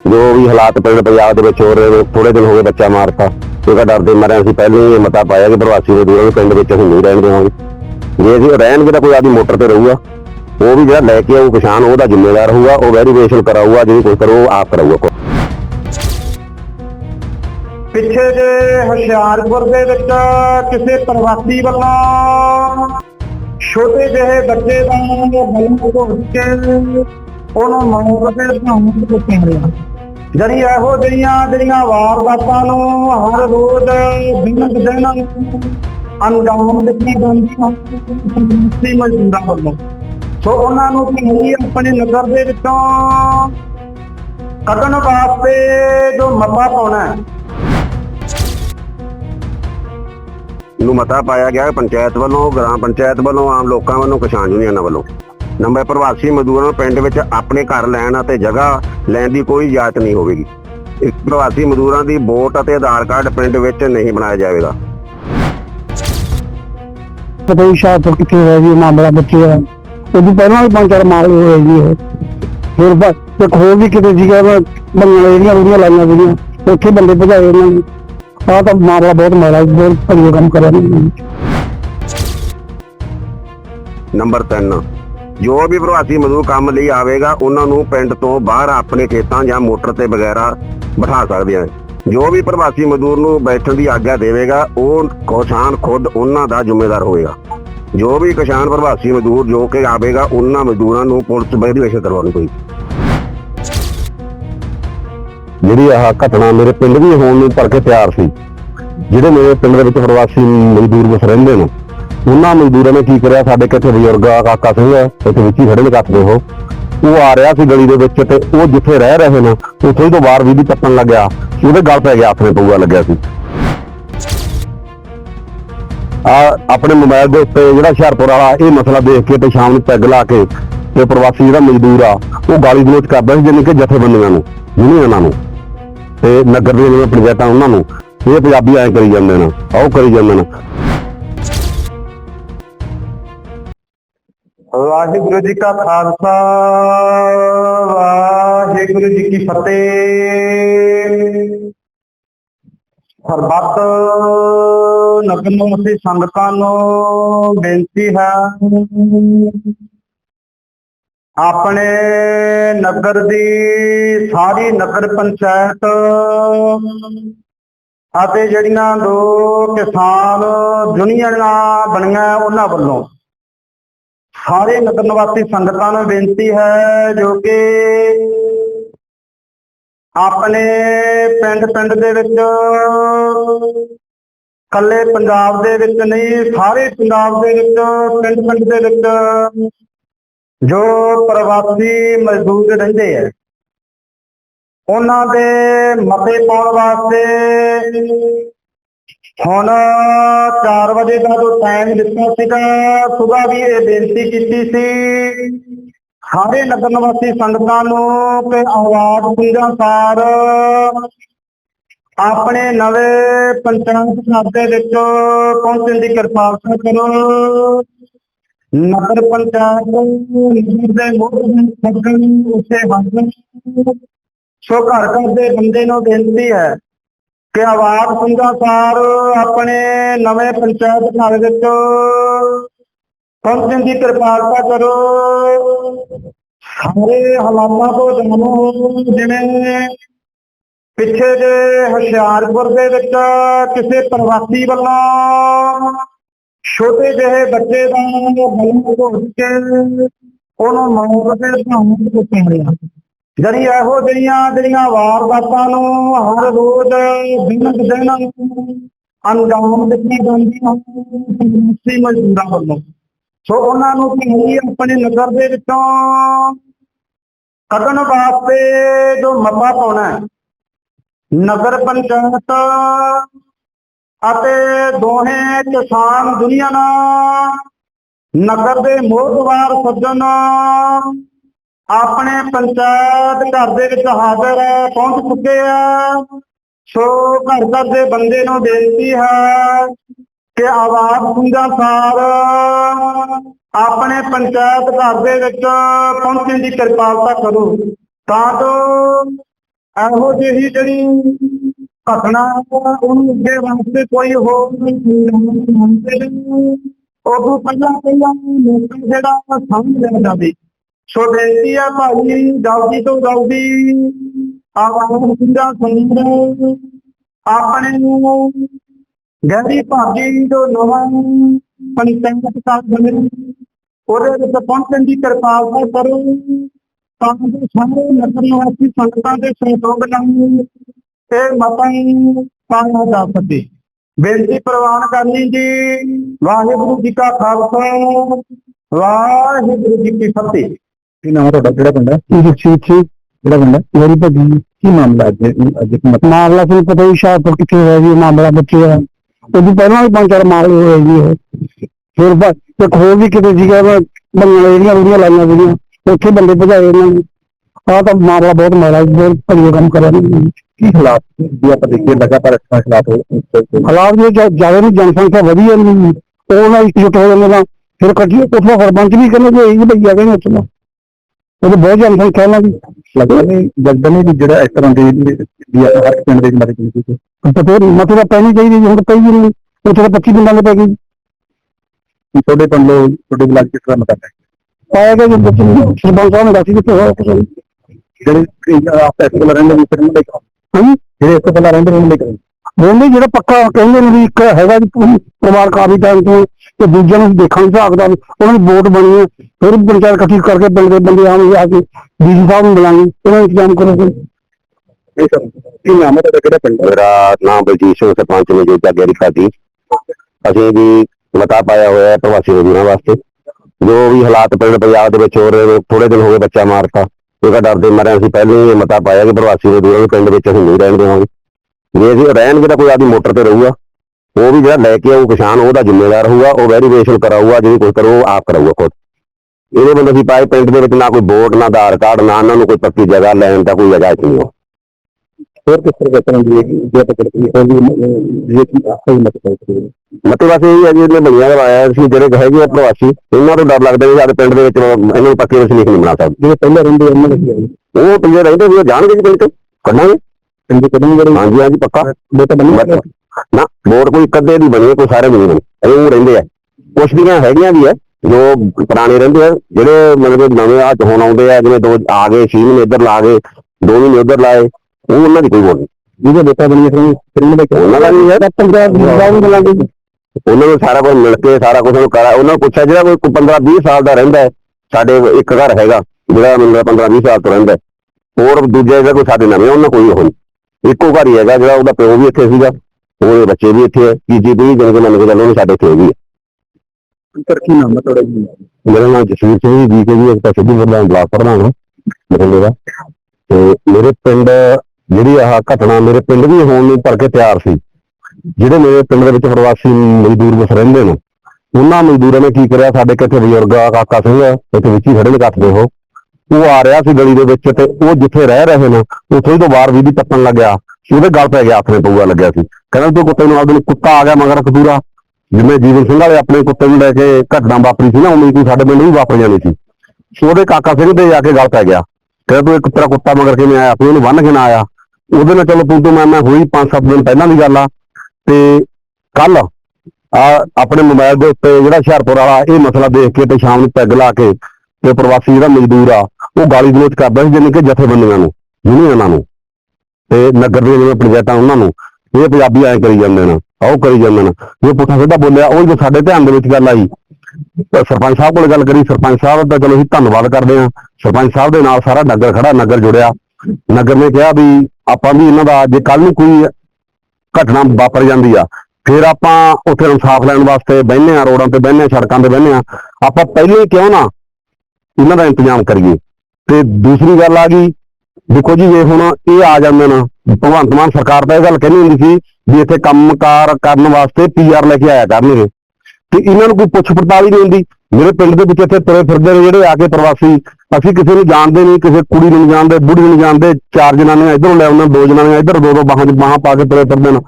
ਜੋ ਵੀ ਹਾਲਾਤ ਪਿੰਡ ਪੰਜਾਬ ਦੇ ਵਿੱਚ ਹੋ ਰਹੇ ਥੋੜੇ ਦਿਨ ਹੋ ਗਏ ਬੱਚਾ ਮਾਰਤਾ। ਉਹਦਾ ਡਰਦੇ ਮਾਰੇ ਅਸੀਂ ਪਹਿਲਾਂ ਹੀ ਮਤਾ ਪਾਇਆ ਕਿ ਪ੍ਰਵਾਸੀ ਮਜ਼ਦੂਰਾਂ ਨੂੰ ਪਿੰਡ ਵਿੱਚ ਅਸੀਂ ਨਹੀਂ ਰਹਿਣ ਦੇਵਾਂਗੇ। ਜੇ ਅਸੀਂ ਰਹਿਣਗੇ ਤਾਂ ਕੋਈ ਆਦੀ ਮੋਟਰ ਤੇ ਰਹੂਗਾ। ਉਹ ਵੀ ਜਿਹੜਾ ਲੈ ਕੇ ਆਊ ਕਿਸਾਨ, ਉਹਦਾ ਜ਼ਿੰਮੇਵਾਰ ਹੋਊਗਾ, ਉਹ ਵੈਰੀਫਿਕੇਸ਼ਨ ਕਰਾਊਗਾ, ਜਿਹੜੀ ਕੋਈ ਕਰੂ ਆਪ ਕਰਾਊਗਾ ਪਿੱਛੇ ਜੇ ਹੁਸ਼ਿਆਰਪੁਰ ਦੇ ਵਿੱਚ ਕਿਸੇ ਪ੍ਰਵਾਸੀ ਵੱਲੋਂ ਛੋਟੇ ਜਿਹੇ ਬੱਚੇ ਦਾ ਬਲਨ ਘੋਟ ਕੇ ਉਹਨੂੰ ਮੌਤ ਦੇ ਭਾਵੇਂ ਕੁੱਟਿਆ ਗਿਆ। ਜਿਹੜੀ ਇਹੋ ਜਿਹੀਆਂ, ਜਿਹੜੀਆਂ ਵਾਰਦਾਤਾਂ ਨੂੰ ਹਰ ਰੋਜ਼ ਦਿਨ ਦਿਨ ਅੰਜਾਮ ਦਿੱਤੀ ਜਾਂਦੀਆਂ ਸੀ ਮਜ਼ਦੂਰਾਂ ਵੱਲੋਂ। ਸੋ ਉਹਨਾਂ ਨੂੰ ਕੀ ਆਪਣੇ ਨਗਰ ਦੇ ਵਿੱਚੋਂ ਕੱਢਣ ਵਾਸਤੇ ਜੋ ਮਤਾ ਪਾਉਣਾ ਹੈ। ਨੂੰ ਮਤਾ ਪਾਇਆ ਗਿਆ ਪੰਚਾਇਤ ਵੱਲੋਂ, ਗ੍ਰਾਮ ਪੰਚਾਇਤ ਵੱਲੋਂ, ਆਮ ਲੋਕਾਂ ਵੱਲੋਂ, ਕਿਸਾਨ ਯੂਨੀਅਨਾਂ ਵੱਲੋਂ। ਨੰਬਰ ਪ੍ਰਵਾਸੀ ਮਜ਼ਦੂਰਾਂ ਨੂੰ ਪਿੰਡ ਵਿੱਚ ਆਪਣੇ ਘਰ ਲੈਣ ਅਤੇ ਜਗ੍ਹਾ ਲੈਣ ਦੀ ਕੋਈ ਇਜਾਜ਼ਤ ਨਹੀਂ ਹੋਵੇਗੀ। ਇੱਕ ਪ੍ਰਵਾਸੀ ਮਜ਼ਦੂਰਾਂ ਦੀ ਵੋਟ ਅਤੇ ਆਧਾਰ ਕਾਰਡ ਪਿੰਡ ਵਿੱਚ ਨਹੀਂ ਬਣਾਇਆ ਜਾਵੇਗਾ। ਪਤਾ ਹੀ ਸ਼ਾਇਦ ਕਿੱਥੇ ਹੋਇਆ ਜੀ ਮਾਮਲਾ ਬੱਚੇ ਦਾ। ਉਹਦੀ ਪਹਿਲਾਂ ਵੀ ਪੰਜ ਚਾਰ ਮਾਮਲੇ ਹੋਏ ਜੀ ਇਹ। ਫਿਰ ਬਸ ਇੱਕ ਹੋਰ ਵੀ ਕਿਤੇ ਸੀਗਾ ਬੰਗਲੇ ਜਿਹੜੀਆਂ ਉਹਦੀਆਂ ਲਾਈਆਂ ਸੀਗੀਆਂ। ਉੱਥੇ ਬੰਦੇ ਭਜਾਏ ਉਹਨਾਂ ਨੇ। ਆਹ ਤਾਂ ਮਾਮਲਾ ਬਹੁਤ ਮਾੜਾ ਜੀ, ਬਹੁਤ ਭੜੀਆ ਕੰਮ ਕਰਿਆ ਜੀ ਨੰਬਰ 3 ਜੋ ਵੀ ਪ੍ਰਵਾਸੀ ਮਜ਼ਦੂਰ ਕੰਮ ਲਈ ਆਵੇਗਾ, ਉਹਨਾਂ ਨੂੰ ਪਿੰਡ ਤੋਂ ਬਾਹਰ ਆਪਣੇ ਖੇਤਾਂ ਜਾਂ ਮੋਟਰ ਤੇ ਵਗੈਰਾ ਬਿਠਾ ਸਕਦੇ ਆ। ਜੋ ਵੀ ਪ੍ਰਵਾਸੀ ਮਜ਼ਦੂਰ ਨੂੰ ਬੈਠਣ ਦੀ ਆਗਿਆ ਦੇਵੇਗਾ, ਉਹ ਕਿਸਾਨ ਖੁਦ ਉਹਨਾਂ ਦਾ ਜ਼ਿੰਮੇਵਾਰ ਹੋਵੇਗਾ। ਜੋ ਵੀ ਕਿਸਾਨ ਪ੍ਰਵਾਸੀ ਮਜ਼ਦੂਰ ਜੋ ਕਿ ਆਵੇਗਾ, ਉਹਨਾਂ ਮਜ਼ਦੂਰਾਂ ਨੂੰ ਪੁਲਿਸ ਵੈਰੀਫਿਕੇਸ਼ਨ ਕਰਵਾਉਣੀ ਪਈ ਜਿਹੜੀ ਆਹ ਘਟਨਾ ਮੇਰੇ ਪਿੰਡ ਵੀ ਹੋਣ ਨੂੰ ਭਰ ਕੇ ਤਿਆਰ ਸੀ, ਜਿਹੜੇ ਮੇਰੇ ਪਿੰਡ ਦੇ ਵਿੱਚ ਪ੍ਰਵਾਸੀ ਮਜ਼ਦੂਰ ਵਸ ਰਹਿੰਦੇ ਨੇ ਉਹਨਾਂ ਮਜ਼ਦੂਰਾਂ ਨੇ ਕੀ ਕਰਿਆ? ਸਾਡੇ ਕਿੱਥੇ ਬਜ਼ੁਰਗ ਆ ਕਾਕਾ ਸਿੰਘ ਆ, ਇੱਥੇ ਵਿੱਚ ਹੀ ਖੜੇ ਨੇ ਕੱਟਦੇ ਉਹ। ਉਹ ਆ ਰਿਹਾ ਸੀ ਗਲੀ ਦੇ ਵਿੱਚ ਤੇ ਉਹ ਜਿੱਥੇ ਰਹਿ ਰਹੇ ਨੇ ਉੱਥੇ ਹੀ ਤੋਂ ਬਾਹਰ ਵੀ ਦੀ ਟੱਪਣ ਲੱਗਿਆ। ਉਹਦੇ ਗਲ ਪੈ ਗਿਆ ਆਪਣੇ ਪਊਆ ਲੱਗਿਆ ਸੀ। ਆ ਆਪਣੇ ਮੋਬਾਈਲ ਦੇ ਉੱਤੇ ਜਿਹੜਾ ਹੁਸ਼ਿਆਰਪੁਰ ਵਾਲਾ ਇਹ ਮਸਲਾ ਦੇਖ ਕੇ ਤੇ ਸ਼ਾਮ ਨੂੰ ਪੈਗ ਲਾ ਕੇ ਤੇ ਪ੍ਰਵਾਸੀ ਜਿਹੜਾ ਮਜ਼ਦੂਰ ਆ ਉਹ ਗਾਲੀ ਗਲੋਚ ਕਰਦਾ ਸੀ ਜਿਵੇਂ ਕਿ ਜਥੇਬੰਦੀਆਂ ਨੂੰ ਯੂਨੀਅਨਾਂ ਨੂੰ। ਤੇ ਨਗਰ ਦੀਆਂ ਜਿਹੜੀਆਂ ਪੰਚਾਇਤਾਂ ਉਹਨਾਂ ਨੂੰ। ਇਹ ਪੰਜਾਬੀ ਐਂ ਕਰੀ ਜਾਂਦੇ ਨੇ ਉਹ ਕਰੀ ਜਾਂਦੇ ਨੇ। ਵਾਹਿਗੁਰੂ ਜੀ ਕਾ ਖਾਲਸਾ, ਵਾਹਿਗੁਰੂ ਜੀ ਕੀ ਫਤਿਹ। ਸਰਬੱਤ ਨਗਰ ਸੰਗਤਾਂ ਨੂੰ ਬੇਨਤੀ ਹੈ, ਆਪਣੇ ਨਗਰ ਦੀ ਸਾਰੀ ਨਗਰ ਪੰਚਾਇਤ ਅਤੇ ਜਿਹੜੀਆਂ ਦੋ ਕਿਸਾਨ ਯੂਨੀਅਨਾਂ ਬਣੀਆਂ ਉਹਨਾਂ ਵੱਲੋਂ ਸਾਰੇ ਨਗਰ ਨਿਵਾਸੀ ਸੰਗਤਾਂ ਨੂੰ ਬੇਨਤੀ ਹੈ ਜੋ ਕਿ ਆਪਣੇ ਪਿੰਡ ਪਿੰਡ ਦੇ ਵਿੱਚ ਕੱਲੇ ਪੰਜਾਬ ਦੇ ਵਿੱਚ ਨਹੀਂ, ਸਾਰੇ ਪੰਜਾਬ ਦੇ ਵਿੱਚ, ਪਿੰਡ ਪਿੰਡ ਦੇ ਵਿੱਚ ਜੋ ਪ੍ਰਵਾਸੀ ਮਜ਼ਦੂਰ ਰਹਿੰਦੇ ਆ, ਉਹਨਾਂ ਦੇ ਮਤੇ ਪਾਉਣ ਵਾਸਤੇ ਹੁਣ 4 ਵਜੇ ਦਾ ਜੋ ਟਾਈਮ ਦਿੱਤਾ ਸੀਗਾ, ਸੁਬਾ ਵੀ ਇਹ ਬੇਨਤੀ ਕੀਤੀ ਸੀ, ਸਾਰੇ ਨਗਰ ਨਿਵਾਸੀ ਸੰਗਤਾਂ ਨੂੰ ਕਿ ਆਵਾਜ਼ ਪੁੰਜਾਸਾਰ ਆਪਣੇ ਨਵੇਂ ਪੰਚਾਇਤ ਘਰ ਦੇ ਵਿੱਚ ਪਹੁੰਚਣ ਦੀ ਕਿਰਪਾਲਤਾ ਕਰੋ। ਨਗਰ ਪੰਚਾਇਤ ਨਗਰ ਦੇ ਮੋਹਰ ਸੱਜਣ ਉਸੇ ਹਾਜ਼ਰ। ਸੋ ਘਰ ਘਰ ਦੇ ਬੰਦੇ ਨੂੰ ਬੇਨਤੀ ਹੈ ਕਿ ਆਵਾਜ਼ ਸਾਰ ਆਪਣੇ ਨਵੇਂ ਪੰਚਾਇਤ ਘਰ ਵਿੱਚ। ਪਹੁੰਚਣ ਦੀ ਕਿਰਪਾਲਤਾ ਕਰੋ। ਸਾਰੇ ਹਾਲਾਤਾਂ ਤੋਂ ਜਾਣੋ, ਜਿਵੇਂ ਪਿੱਛੇ ਜੇ ਹੁਸ਼ਿਆਰਪੁਰ ਦੇ ਵਿੱਚ ਕਿਸੇ ਪ੍ਰਵਾਸੀ ਵੱਲੋਂ ਛੋਟੇ ਜਿਹੇ ਬੱਚੇ ਦਾ ਬਲਨ ਘੋਟ ਕੇ ਉਹਨੂੰ ਮੌਤ ਦੇ ਭਾਵੇਂ ਕੁੱਟਿਆ ਜਿਹੜੀ ਇਹੋ ਜਿਹੀਆਂ ਜਿਹੜੀਆਂ ਵਾਰਦਾਤਾਂ ਨੂੰ ਹਰ ਰੋਜ਼ ਦਿਨ ਦਿਨ ਅੰਜਾਮ ਦਿੱਤੀ ਜਾਂਦੀਆਂ ਸੀ ਮਜ਼ਦੂਰਾਂ ਵੱਲੋਂ। ਸੋ ਉਹਨਾਂ ਨੂੰ ਕੀ ਆਪਣੇ ਨਗਰ ਦੇ ਵਿੱਚੋਂ ਕੱਢਣ ਵਾਸਤੇ ਜੋ ਮਤਾ ਪਾਉਣਾ ਨਗਰ ਪੰਚਾਇਤ ਅਤੇ ਦੋਹੇ ਕਿਸਾਨ ਦੁਨੀਆ ਨਾਲ ਨਗਰ ਦੇ ਮੋਹਤਵਾਰ ਸੱਜਣ ਆਪਣੇ ਪੰਚਾਇਤ ਘਰ ਦੇ ਵਿੱਚ ਹਾਜ਼ਰ ਹੈ ਪਹੁੰਚ ਚੁੱਕੇ ਆ। ਸੋ ਘਰ ਘਰ ਦੇ ਬੰਦੇ ਨੂੰ ਬੇਨਤੀ ਹੈ ਕਿ ਆਵਾਜ਼ ਪੁੰਜਾ ਸਾਰ ਆਪਣੇ ਪੰਚਾਇਤ ਘਰ ਦੇ ਵਿੱਚ ਪਹੁੰਚਣ ਦੀ ਕਿਰਪਾਲਤਾ ਕਰੋ। ਤਾਂ ਜੋ ਇਹੋ ਜਿਹੀ ਜਿਹੜੀ ਘਟਨਾ ਵਾ, ਉਹਨੂੰ ਅੱਗੇ ਵਾਸਤੇ ਕੋਈ ਹੋਰ ਮੰਨਦੇ ਉਦੋਂ ਪਹਿਲਾਂ ਪਹਿਲਾਂ ਲੋਕਾਂ ਜਿਹੜਾ ਸਮਝ ਲਿਆ ਜਾਵੇ। ਸੋ ਬੇਨਤੀ ਆ ਭਾਈ, ਜਲਦੀ ਤੋਂ ਜਲਦੀ ਆਵਾਜ਼ ਸਿੰਘਾਂ ਸੁਣ ਆਪਣੇ ਨੂੰ ਗਹਿਰੀ ਭਾਗੀ ਜੋ ਨਵਾਂ ਪੰਚਾਇਤ ਸਾਥ ਬਣੇ ਉਹਦੇ ਵਿੱਚ ਪਹੁੰਚਣ ਦੀ ਕਿਰਪਾਲਤਾ ਕਰੋ। ਤਾਂ ਜੋ ਸਾਰੇ ਨਗਰ ਨਿਵਾਸੀ ਸੰਗਤਾਂ ਦੇ ਸਹਿਯੋਗ ਨਾਲ ਇਹ ਮਤਾਂ ਪਾਇਆ ਜਾ ਸਕੇ। ਬੇਨਤੀ ਪ੍ਰਵਾਨ ਕਰਨੀ ਜੀ, ਵਾਹਿਗੁਰੂ ਜੀ ਕਾ ਖਾਲਸਾ, ਵਾਹਿਗੁਰੂ ਜੀ ਕੀ ਫਤਿਹ। ਕੀ ਨਾਮ ਤੁਹਾਡਾ ਕਿਹੜਾ ਪਿੰਡ ਹੈ ਜੀ ਠੀਕ ਠੀਕ ਕਿਹੜਾ ਪਿੰਡ ਹੈ ਮੇਰੀ ਭੱਜੀ ਕੀ ਮਾਮਲਾ ਅੱਜ ਅੱਜ ਮਾਮਲਾ ਤੁਹਾਨੂੰ ਪਤਾ ਹੀ ਸ਼ਾਹਪੁਰ ਕਿੱਥੇ ਹੋਇਆ ਜੀ ਇਹ ਮਾਮਲਾ ਬੱਚੇ ਦਾ ਉਹਦੀ ਪਹਿਲਾਂ ਵੀ ਪੰਜ ਚਾਰ ਮਾਮਲੇ ਹੋਏ ਜੀ ਇਹ ਫਿਰ ਬਸ ਇੱਕ ਹੋਰ ਵੀ ਕਿਤੇ ਸੀਗਾ ਵਾ, ਬੰਗਾਂ ਜਿਹੜੀਆਂ ਉਹਦੀਆਂ ਲਾਈਆਂ ਸੀਗੀਆਂ ਉੱਥੇ ਬੰਦੇ ਭਜਾਏ ਇਹਨਾਂ ਨੇ ਆਹ ਤਾਂ ਮਾਮਲਾ ਬਹੁਤ ਮਾੜਾ ਜੀ, ਬਹੁਤ ਭੜੀਆ ਕੰਮ ਕਰਿਆ ਨੇ ਕੀ ਹਾਲਾਤ ਜੇ ਆਪਾਂ ਦੇਖੀਏ ਲਗਾਤਾਰ ਇਸ ਤਰ੍ਹਾਂ ਹਾਲਾਤ ਹੋ ਹਾਲਾਤ ਜੇ ਜ਼ਿਆਦਾ ਨੂੰ ਜਨਸੰਖਿਆ ਵਧੀ ਜਾਂਦੀ ਹੈ, ਉਹ ਨਾਲ ਇਕਜੁੱਟ ਹੋ ਜਾਂਦੇ ਨੇ ਫਿਰ ਕੱਢੀ ਉੱਥੋਂ ਸਰਪੰਚ ਵੀ ਕਹਿੰਦੇ ਕਿ ਇਹ ਭਈਆ ਕਹਿੰਦੇ ਉੱਥੋਂ ਦਾ। ਉਹ ਬਹੁਤ ਜਨਸੰਖਿਆ ਉਹਨਾਂ ਦੀ ਲੱਗਦਾ ਨਹੀਂ ਜਗਦਾ ਨਹੀਂ ਵੀ ਜਿਹੜਾ ਇਸ ਤਰ੍ਹਾਂ ਦੀ ਦੀ ਹਰ ਪਿੰਡ ਦੇ ਬਾਰੇ ਕੀ ਕੁਝ ਤਾਂ ਫਿਰ ਮਤਲਬ ਪੈਣੀ ਚਾਹੀਦੀ ਜੀ, ਹੁਣ ਪਈ ਵੀ ਨਹੀਂ। ਉੱਥੇ ਤਾਂ 25 ਪਿੰਡਾਂ ਦੇ ਪੈ ਗਈ। ਤੁਹਾਡੇ ਪਿੰਡ ਲੋ ਤੁਹਾਡੇ ਬਲਾਕ ਕਿਸ ਤਰ੍ਹਾਂ ਮਤਾ ਪਾਇਆ ਗਿਆ। ਜੀ ਬੱਚੇ ਨੂੰ ਸਰਪੰਚ ਸਾਹਿਬ ਨੇ ਦੱਸੀ ਹੋਇਆ ਕੁਝ ਜਿਹੜੇ ਆਪ ਫੈਸਟੀਵਲ ਰਹਿੰਦੇ ਨੇ ਫਿਰ ਮੁੰਡੇ ਹਾਂਜੀ? ਜਿਹੜੇ ਇਸ ਤੋਂ ਪਹਿਲਾਂ ਰਹਿੰਦੇ ਨੇ ਮੁੰਡੇ ਕਰੇ ਮੁੰਡੇ ਜਿਹੜਾ ਪੱਕਾ ਕਹਿੰਦੇ ਨੇ ਵੀ ਇੱਕ ਹੈਗਾ ਜੀ ਪੂਰੀ ਪਰਿਵਾਰ ਕਾਫੀ ਟਾਈਮ ਤੋਂ ਤੇ ਦੂਜਿਆਂ ਨੂੰ ਦੇਖਣ ਨਹੀਂ ਸਕਦਾ ਉਹਨਾਂ ਦੀ ਵੋਟ ਬਣੀ ਹੈ ਫਿਰ ਪੰਚਾਇਤ ਇਕੱਠੀ ਕਰਕੇ ਪਿੰਡ ਦੇ ਬੰਦੇ ਆਉਣਗੇ ਆ ਕੇ ਡੀਸੀ ਸਾਹਿਬ ਨੂੰ ਬੁਲਾਉਣਗੇ ਉਹਨਾਂ ਦਾ ਇੰਤਜ਼ਾਮ ਕਰੋ ਇਹ ਸਰ ਕੀ ਨਾਮ ਹੈ ਤੁਹਾਡਾ ਕਿਹੜਾ ਪਿੰਡ ਮੇਰਾ ਨਾਮ ਬਲਜੀਤ ਸਿੰਘ ਸਰਪੰਚ ਮੌਜੂਦਾ ਗੈਰੀ ਖਾਦੀ। ਅਸੀਂ ਵੀ ਮਤਾ ਪਾਇਆ ਹੋਇਆ ਹੈ ਪ੍ਰਵਾਸੀ ਮਜ਼ਦੂਰਾਂ ਵਾਸਤੇ। ਜੋ ਵੀ ਹਾਲਾਤ ਪਿੰਡ ਪੰਜਾਬ ਦੇ ਵਿੱਚ ਹੋ ਰਹੇ ਨੇ ਥੋੜੇ ਦਿਨ ਹੋ ਗਏ ਬੱਚਾ ਮਾਰਤਾ। ਇਹਦਾ ਡਰਦੇ ਮਾਰੇ ਅਸੀਂ ਪਹਿਲਾਂ ਹੀ ਇਹ ਮਤਾ ਪਾਇਆ ਕਿ ਪ੍ਰਵਾਸੀ ਮਜ਼ਦੂਰਾਂ ਨੂੰ ਪਿੰਡ ਵਿੱਚ ਅਸੀਂ ਨਹੀਂ ਰਹਿਣ ਦੇਵਾਂਗੇ। ਜੇ ਅਸੀਂ ਰਹਿਣਗੇ ਤਾਂ ਕੋਈ ਆਦੀ ਮੋਟਰ ਤੇ ਰਹੂਗਾ। ਉਹ ਵੀ ਜਿਹੜਾ ਲੈ ਕੇ ਆਊ ਕਿਸਾਨ ਉਹਦਾ ਜ਼ਿੰਮੇਵਾਰ ਹੋਊਗਾ ਉਹ ਵੈਰੀਫਿਕੇਸ਼ਨ ਕਰਾਊਗਾ ਜਿਹੜੀ ਕੋਈ ਕਰੂ ਉਹ ਆਪ ਕਰਾਊਗਾ ਖੁਦ। ਇਹਦੇ ਬੰਦੇ ਅਸੀਂ ਪਾਏ ਪਿੰਡ ਦੇ ਵਿੱਚ ਨਾ ਕੋਈ ਵੋਟ ਨਾ ਆਧਾਰ ਕਾਰਡ ਨਾ ਉਹਨਾਂ ਨੂੰ ਕੋਈ ਪੱਕੀ ਜਗ੍ਹਾ ਲੈਣ ਦਾ ਕੋਈ ਇਜਾਜ਼ਤ ਨਹੀਂ ਹੋ ਹੋਰ ਕਿਸ ਤਰ੍ਹਾਂ ਕਰਨਾ ਜੀ ਜੇ ਆਪਾਂ ਕਰਦੇ ਹਾਂ ਜੀ ਕੀ ਆਖਰੀ ਮਤਲਬ ਮਤਲਬ ਅਸੀਂ ਇਹ ਹੈ ਜੀ ਇਹਨੇ ਬਣੀਆਂ ਕਰਵਾਇਆ ਸੀ ਜਿਹੜੇ ਹੈਗੇ ਆ ਪ੍ਰਵਾਸੀ ਇਹਨਾਂ ਤੋਂ ਡਰ ਲੱਗਦਾ ਵੀ ਸਾਡੇ ਪਿੰਡ ਦੇ ਵਿੱਚ ਇਹਨਾਂ ਨੂੰ ਪੱਕੇ ਵਸਨੀਕ ਨਹੀਂ ਬਣਾ ਸਕਦੇ ਜਿਹੜੇ ਪਹਿਲਾਂ ਰਹਿੰਦੇ ਉਹਨਾਂ ਦੇ ਕੀ ਉਹ ਪਿੰਡੇ ਰਹਿੰਦੇ ਵੀ ਉਹ ਜਾਣਗੇ ਜੀ ਪਿੰਡ ਤੋਂ ਕੱਢਾਂਗੇ। ਪਿੰਡ ਕਦੋਂ ਜਿਹੜੇ ਹਾਂਜੀ ਹਾਂਜੀ ਪੱਕਾ। ਬੇਟਾ ਬਣੀ ਨਾ ਵੋਟ ਕੋਈ ਕੱਦੇ ਦੀ ਬਣੀ ਕੋਈ ਸਾਰੇ ਨਹੀਂ ਬਣੀ ਇਹ ਉਹ ਰਹਿੰਦੇ ਆ। ਕੁਛ ਦੀਆਂ ਹੈਗੀਆਂ ਵੀ ਹੈ ਜੋ ਪੁਰਾਣੇ ਰਹਿੰਦੇ ਆ ਜਿਹੜੇ ਮਤਲਬ ਨਵੇਂ ਆ ਹੁਣ ਆਉਂਦੇ ਆ ਜਿਵੇਂ ਦੋ ਆ ਗਏ ਛੇ ਮਹੀਨੇ ਇੱਧਰ ਲਾ ਗਏ ਦੋ ਮਹੀਨੇ ਉੱਧਰ ਲਾਏ ਉਹ ਉਹਨਾਂ ਦੀ ਕੋਈ ਵੋਟ ਨਹੀਂ। ਜਿਹਦੇ ਬੇਟਾ ਬਣੀ ਫਿਰ ਉਹਨਾਂ ਦਾ ਉਹਨਾਂ ਦਾ ਵੀ ਹੈ। ਪੰਜਾਬ ਦੀ ਜਾਨ ਬੁਲਾਉਂਦੇ ਉਹਨਾਂ ਨੂੰ ਸਾਰਾ ਕੁਝ ਮਿਲ ਕੇ ਸਾਰਾ ਕੁਝ ਉਹਨੂੰ ਕਰਾ ਉਹਨਾਂ ਨੂੰ ਪੁੱਛਿਆ ਜਿਹੜਾ ਕੋਈ 15 20 ਸਾਲ ਦਾ ਰਹਿੰਦਾ ਹੈ ਸਾਡੇ ਇੱਕ ਘਰ ਹੈਗਾ ਜਿਹੜਾ ਮੈਨੂੰ 15 20 ਸਾਲ ਤੋਂ ਰਹਿੰਦਾ। ਹੋਰ ਦੂਜੇ ਜਿਹੜਾ ਕੋਈ ਸਾਡੇ ਨਵੇਂ ਉਹਨਾਂ ਕੋਈ ਉਹ ਨਹੀਂ। ਇੱਕੋ ਘਰ ਹੀ ਹੈਗਾ ਜਿਹੜਾ ਉਹਦਾ ਪਿਓ ਵੀ ਇੱਥੇ ਸੀਗਾ। ਉਹਦੇ ਬੱਚੇ ਵੀ ਇੱਥੇ ਹੈ ਤੀਜੀ ਪੀੜ੍ਹੀ ਜਨ ਕੇ ਮੰਨ ਕੇ ਚੱਲੋ ਉਹਨੇ ਸਾਡੇ ਇੱਥੇ ਹੈਗੀ ਹੈ ਕੀ ਨਾਮ ਹੈ ਤੁਹਾਡਾ ਜੀ? ਮੇਰਾ ਨਾਮ ਜਸਵੀਰ ਸਿੰਘ ਜੀ ਜੀ ਕੇ ਜੀ ਇੱਕ ਤਾਂ ਸਿੱਧੂ ਪ੍ਰਧਾਨ ਬਲਾਕ ਪ੍ਰਧਾਨ ਹਾਂ ਬਠਿੰਡੇ ਦਾ। ਤੇ ਮੇਰੇ ਪਿੰਡ ਜਿਹੜੀ ਆਹ ਘਟਨਾ ਮੇਰੇ ਪਿੰਡ ਵੀ ਹੋਣ ਨੂੰ ਭਰ ਕੇ ਤਿਆਰ ਸੀ। ਜਿਹੜੇ ਮੇਰੇ ਪਿੰਡ ਦੇ ਵਿੱਚ ਪ੍ਰਵਾਸੀ ਮਜ਼ਦੂਰ ਵਸ ਰਹਿੰਦੇ ਨੇ ਉਹਨਾਂ ਮਜ਼ਦੂਰਾਂ ਨੇ ਕੀ ਕਰਿਆ ਸਾਡੇ ਕਿੱਥੇ ਬਜ਼ੁਰਗ ਆ ਕਾਕਾ ਸਿੰਘ ਇੱਥੇ ਵਿੱਚ ਹੀ ਖੜੇ ਨੇ ਕੱਟਦੇ ਉਹ। ਉਹ ਆ ਰਿਹਾ ਸੀ ਗਲੀ ਦੇ ਵਿੱਚ ਤੇ ਉਹ ਜਿੱਥੇ ਰਹਿ ਰਹੇ ਨੇ ਉੱਥੋਂ ਹੀ ਤੋਂ ਬਾਹਰ ਵੀ ਦੀ ਟੱਪਣ ਲੱਗਿਆ। ਉਹਦੇ ਗਲ ਪੈ ਗਿਆ, ਆਪਣੇ ਪਊਆ ਲੱਗਿਆ ਸੀ। ਕਹਿੰਦਾ ਤੂੰ ਕੁੱਤੇ ਨੂੰ ਆਪਦੇ ਨੂੰ ਕੁੱਤਾ ਆ ਗਿਆ ਮਗਰ ਕਦੂਰਾ ਜਿਵੇਂ ਜੀਵਨ ਸਿੰਘ ਵਾਲੇ ਆਪਣੇ ਕੁੱਤੇ ਨੂੰ ਲੈ ਕੇ ਘਟਨਾ ਵਾਪਰੀ ਸੀ ਨਾ, ਉਵੇਂ ਹੀ ਕੋਈ ਸਾਡੇ ਪਿੰਡ ਵੀ ਵਾਪਰ ਜਾਣੀ ਸੀ। ਸੋ ਉਹਦੇ ਕਾਕਾ ਸਿੰਘ ਦੇ ਜਾ ਕੇ ਗਲ ਪੈ ਗਿਆ। ਕਹਿੰਦਾ ਤੂੰ ਇੱਕ ਤੇਰਾ ਕੁੱਤਾ ਮਗਰ ਕਿਵੇਂ ਆਇਆ? ਤੂੰ ਉਹਨੂੰ ਬੰਨ ਕੇ ਨਾ ਆਇਆ। ਉਹਦੇ ਨਾਲ ਚਲੋ ਤੂੰ ਤੂੰ ਮੈਂ ਮੈਂ ਹੋਈ 5-7 ਦਿਨ ਪਹਿਲਾਂ ਦੀ ਗੱਲ ਆ। ਤੇ ਕੱਲ ਆ ਆਪਣੇ ਮੋਬਾਈਲ ਦੇ ਉੱਤੇ ਜਿਹੜਾ ਹੁਸ਼ਿਆਰਪੁਰ ਵਾਲਾ ਇਹ ਮਸਲਾ ਦੇਖ ਕੇ ਤੇ ਸ਼ਾਮ ਨੂੰ ਪੈਗ ਲਾ ਕੇ ਤੇ ਪ੍ਰਵਾਸੀ ਜਿਹੜਾ ਮਜ਼ਦੂਰ ਆ, ਉਹ ਗਾਲੀ ਗਲੋਚ ਕਰਦਾ ਸੀ ਜਿਵੇਂ ਕਿ ਜਥੇਬੰਦੀਆਂ ਨੂੰ, ਯੂਨੀਅਨਾਂ ਨੂੰ। ਤੇ ਨਗਰ ਦੀਆਂ ਜਿਵੇਂ ਪੰਚਾਇਤਾਂ ਉਹਨਾਂ ਨੂੰ, ਇਹ ਪੰਜਾਬੀ ਐਂ ਕਰੀ ਜਾਂਦੇ ਨੇ ਆਹ ਉਹ ਕਰੀ ਜਾਂਦੇ ਨੇ। ਇਹ ਪੁੱਠਾ ਸਿੱਧਾ ਬੋਲਿਆ, ਉਹ ਜੋ ਸਾਡੇ ਧਿਆਨ ਦੇ ਵਿੱਚ ਗੱਲ ਆਈ ਸਰਪੰਚ ਸਾਹਿਬ ਕੋਲ ਗੱਲ ਕਰੀ, ਸਰਪੰਚ ਸਾਹਿਬ ਦਾ ਚਲੋ ਅਸੀਂ ਧੰਨਵਾਦ ਕਰਦੇ ਹਾਂ। ਸਰਪੰਚ ਸਾਹਿਬ ਦੇ ਨਾਲ ਸਾਰਾ ਨਗਰ ਖੜਾ, ਨਗਰ ਜੁੜਿਆ। ਨਗਰ ਨੇ ਕਿਹਾ ਵੀ ਆਪਾਂ ਵੀ ਇਹਨਾਂ ਦਾ, ਜੇ ਕੱਲ ਨੂੰ ਕੋਈ ਘਟਨਾ ਵਾਪਰ ਜਾਂਦੀ ਆ, ਫਿਰ ਆਪਾਂ ਉੱਥੇ ਇਨਸਾਫ ਲੈਣ ਵਾਸਤੇ ਬਹਿੰਦੇ ਆ ਰੋਡਾਂ ਤੇ ਬਹਿੰਦੇ ਆ ਸੜਕਾਂ ਤੇ ਬਹਿੰਦੇ ਆ ਆਪਾਂ ਪਹਿਲੇ ਕਿਉਂ ਨਾ ਇਹਨਾਂ ਦਾ ਇੰਤਜ਼ਾਮ ਕਰੀਏ। ਤੇ ਦੂਸਰੀ ਗੱਲ ਆ ਗਈ ਦੇਖੋ ਜੀ ਜੇ ਹੁਣ ਇਹ ਆ ਜਾਂਦੇ ਨਾ। ਭਗਵੰਤ ਮਾਨ ਸਰਕਾਰ ਤਾਂ ਇਹ ਗੱਲ ਕਹਿੰਦੀ ਹੁੰਦੀ ਸੀ ਵੀ ਇੱਥੇ ਕੰਮਕਾਰ ਕਰਨ ਵਾਸਤੇ ਪੀਆਰ ਲੈ ਕੇ ਆਇਆ ਕਰਨਗੇ। ਤੇ ਇਹਨਾਂ ਨੂੰ ਕੋਈ ਪੁੱਛ ਪੜਤਾਲ ਹੀ ਨਹੀਂ ਹੁੰਦੀ। ਮੇਰੇ ਪਿੰਡ ਦੇ ਵਿੱਚ ਇੱਥੇ ਤੁਰੇ ਫਿਰਦੇ ਨੇ ਜਿਹੜੇ ਆ ਕੇ ਪ੍ਰਵਾਸੀ। ਅਸੀਂ ਕਿਸੇ ਨੂੰ ਜਾਣਦੇ ਨਹੀਂ, ਕਿਸੇ ਕੁੜੀ ਨੂੰ ਨਹੀਂ ਜਾਣਦੇ, ਬੁੜੀ ਨੂੰ ਜਾਣਦੇ। ਚਾਰ ਜਨਾਨੀਆਂ ਇਧਰੋਂ ਲੈ ਆਉਂਦੇ, ਦੋ ਜਨਾਨੀਆਂ ਇੱਧਰ, ਦੋ ਦੋ ਬਾਹਾਂ 'ਚ ਬਾਹਾਂ ਪਾ ਕੇ ਤੁਰੇ ਫਿਰਦੇ ਨੇ।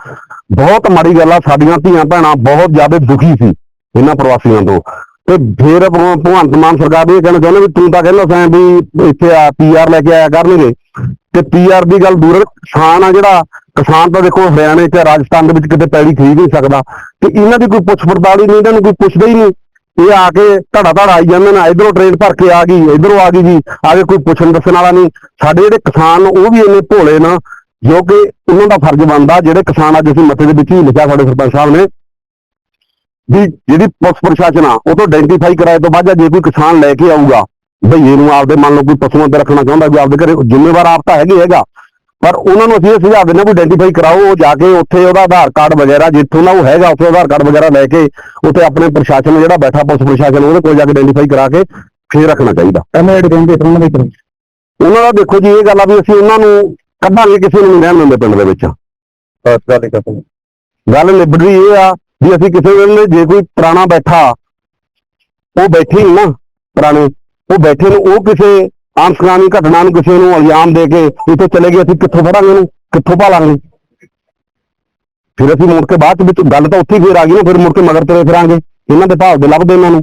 ਬਹੁਤ ਮਾੜੀ ਗੱਲ ਆ, ਸਾਡੀਆਂ ਧੀਆਂ ਭੈਣਾਂ ਬਹੁਤ ਜ਼ਿਆਦਾ ਦੁਖੀ ਸੀ ਇਹਨਾਂ ਪ੍ਰਵਾਸੀਆਂ ਤੋਂ। ਤੇ ਫਿਰ ਭਗਵੰਤ ਮਾਨ ਸਰਕਾਰ ਵੀ ਇਹ ਕਹਿਣਾ ਚਾਹੁੰਦੇ ਵੀ ਤੂੰ ਤਾਂ ਕਹਿੰਦਾ ਸੈਂ ਵੀ ਇੱਥੇ ਆ ਪੀਆਰ ਲੈ ਕੇ ਆਇਆ ਕਰਨਗੇ। ਤੇ ਪੀਆਰ ਦੀ ਗੱਲ ਦੂਰ ਕਿਸਾਨ ਆ ਜਿਹੜਾ, ਕਿਸਾਨ ਤਾਂ ਦੇਖੋ ਹਰਿਆਣੇ ਤੇ ਰਾਜਸਥਾਨ ਦੇ ਵਿੱਚ ਕਿਤੇ ਪੈੜੀ ਖਰੀਦ ਨਹੀਂ ਸਕਦਾ। ਤੇ ਇਹਨਾਂ ਦੀ ਕੋਈ ਪੁੱਛ ਪੜਤਾਲ ਹੀ ਨਹੀਂ, ਇਹਨਾਂ ਨੂੰ ਕੋਈ ਪੁੱਛਦਾ ਹੀ ਨਹੀਂ। ਇਹ ਆ ਕੇ ਧੜਾ ਧੜਾ ਆਈ ਜਾਂਦੇ ਨੇ, ਇਧਰੋਂ ਟ੍ਰੇਨ ਭਰ ਕੇ ਆ ਗਈ, ਇਧਰੋਂ ਆ ਗਈ ਜੀ। ਆ ਕੇ ਕੋਈ ਪੁੱਛਣ ਦੱਸਣ ਵਾਲਾ ਨਹੀਂ। ਸਾਡੇ ਜਿਹੜੇ ਕਿਸਾਨ ਉਹ ਵੀ ਇੰਨੇ ਭੋਲੇ ਨਾ, ਜੋ ਕਿ ਉਹਨਾਂ ਦਾ ਫਰਜ਼ ਬਣਦਾ, ਜਿਹੜੇ ਕਿਸਾਨ ਅੱਜ ਅਸੀਂ ਮੱਥੇ ਦੇ ਵਿੱਚ ਹੀ ਲਿਖਿਆ ਸਾਡੇ ਸਰਪੰਚ ਸਾਹਿਬ ਨੇ, ਵੀ ਜਿਹੜੀ ਪੁਲਿਸ ਪ੍ਰਸ਼ਾਸਨ ਆ, ਉਹ ਤੋਂ ਆਇਡੈਂਟੀਫਾਈ ਕਰਾਏ ਤੋਂ ਬਾਅਦ ਜੇ ਕੋਈ ਕਿਸਾਨ ਲੈ ਕੇ ਆਊਗਾ ਭਈਏ ਨੂੰ ਆਪਦੇ ਮੰਨ ਲਓ ਕੋਈ ਪਸ਼ੂਆਂ ਤੇ ਰੱਖਣਾ ਚਾਹੁੰਦਾ ਵੀ ਆਪਦੇ ਘਰੇ ਜ਼ਿੰਮੇਵਾਰ ਆਪ ਤਾਂ ਹੈਗੇ ਹੈਗਾ। ਪਰ ਉਹਨਾਂ ਨੂੰ ਅਸੀਂ ਇਹ ਸੁਝਾਅ ਦਿੰਦੇ ਵੀ ਆਇਡੈਂਟੀਫਾਈ ਕਰਾਓ ਉਹ ਜਾ ਕੇ ਉੱਥੇ ਉਹਦਾ ਆਧਾਰ ਕਾਰਡ ਵਗੈਰਾ ਜਿੱਥੋਂ ਦਾ ਉਹ ਹੈਗਾ ਉੱਥੇ ਆਧਾਰ ਕਾਰਡ ਵਗੈਰਾ ਲੈ ਕੇ ਉੱਥੇ ਆਪਣੇ ਪ੍ਰਸ਼ਾਸਨ ਜਿਹੜਾ ਬੈਠਾ ਪੁਲਿਸ ਪ੍ਰਸ਼ਾਸਨ ਉਹਦੇ ਕੋਲ ਜਾ ਕੇ ਆਇਡੈਂਟੀਫਾਈ ਕਰਾ ਕੇ ਫੇਰ ਰੱਖਣਾ ਚਾਹੀਦਾ। ਉਹਨਾਂ ਦੇ ਕਰੋ ਉਹਨਾਂ ਦਾ ਦੇਖੋ ਜੀ ਇਹ ਗੱਲ ਆ ਵੀ ਅਸੀਂ ਉਹਨਾਂ ਨੂੰ ਕੱਢਾਂਗੇ ਕਿਸੇ ਨੂੰ ਨਹੀਂ ਰਹਿਣ ਦਿੰਦੇ ਪਿੰਡ ਦੇ ਵਿੱਚ। ਗੱਲ ਨਿਬੜੀ ਇਹ ਆ ਵੀ ਅਸੀਂ ਕਿਸੇ ਵੇਲੇ ਜੇ ਕੋਈ ਪੁਰਾਣਾ ਬੈਠਾ ਉਹ ਬੈਠੇ ਹੀ ਨਾ ਪੁਰਾਣੇ ਉਹ ਬੈਠੇ ਨੂੰ, ਉਹ ਕਿਸੇ ਆਮ ਆਮਸਕਾਨੀ ਘਟਨਾ ਨੂੰ ਕਿਸੇ ਨੂੰ ਇਲਜ਼ਾਮ ਦੇ ਕੇ ਇੱਥੇ ਚਲੇ ਗਏ, ਅਸੀਂ ਕਿੱਥੋਂ ਫੜਾਂਗੇ ਉਹਨੂੰ? ਕਿੱਥੋਂ ਭਾਲਾਂਗੇ? ਫਿਰ ਅਸੀਂ ਮੁੜ ਕੇ ਬਾਅਦ ਵਿੱਚ ਗੱਲ ਤਾਂ ਉੱਥੇ ਹੀ ਫੇਰ ਆ ਗਈ ਨਾ, ਫਿਰ ਮੁੜ ਕੇ ਮਗਰ ਤੁਰੇ ਫਿਰਾਂਗੇ। ਇਹਨਾਂ ਦੇ ਭਾਵ ਦੇ ਲੱਭਦੇ ਇਹਨਾਂ ਨੂੰ।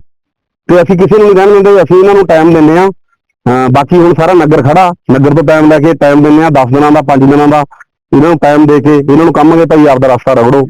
ਤੇ ਅਸੀਂ ਕਿਸੇ ਨੂੰ ਨਹੀਂ ਰਹਿਣ ਦਿੰਦੇ, ਅਸੀਂ ਇਹਨਾਂ ਨੂੰ ਟਾਈਮ ਦਿੰਦੇ ਆ ਬਾਕੀ ਹੁਣ ਸਾਰਾ ਨਗਰ ਖੜਾ, ਨਗਰ ਤੋਂ ਟਾਈਮ ਲੈ ਕੇ ਟਾਈਮ ਦਿੰਦੇ ਆ 10 ਦਿਨਾਂ ਦਾ 5 ਦਿਨਾਂ ਦਾ। ਇਹਨਾਂ ਨੂੰ ਟਾਈਮ ਦੇ ਕੇ, ਇਹਨਾਂ ਨੂੰ ਕਹਾਂਗੇ ਭਾਈ, ਆਪਦਾ ਰਸਤਾ ਰਗੜੋ।